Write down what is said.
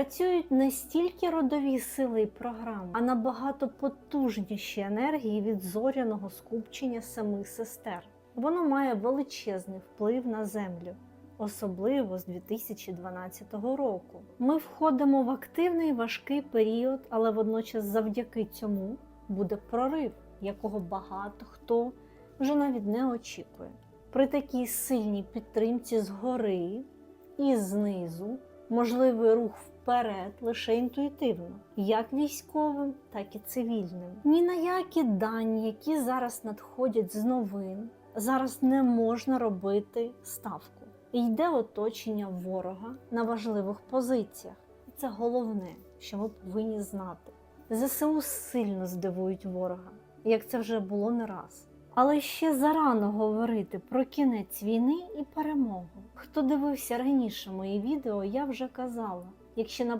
Працюють не стільки родові сили і програми, а набагато потужніші енергії від зоряного скупчення самих сестер. Воно має величезний вплив на землю, особливо з 2012 року. Ми входимо в активний важкий період, але водночас завдяки цьому буде прорив, якого багато хто вже навіть не очікує. При такій сильній підтримці згори і знизу можливий рух вперед лише інтуїтивно, як військовим, так і цивільним. Ні на які дані, які зараз надходять з новин, зараз не можна робити ставку. Йде оточення ворога на важливих позиціях. І це головне, що ми повинні знати. ЗСУ сильно здивують ворога, як це вже було не раз. Але ще зарано говорити про кінець війни і перемогу. Хто дивився раніше мої відео, я вже казала. Якщо на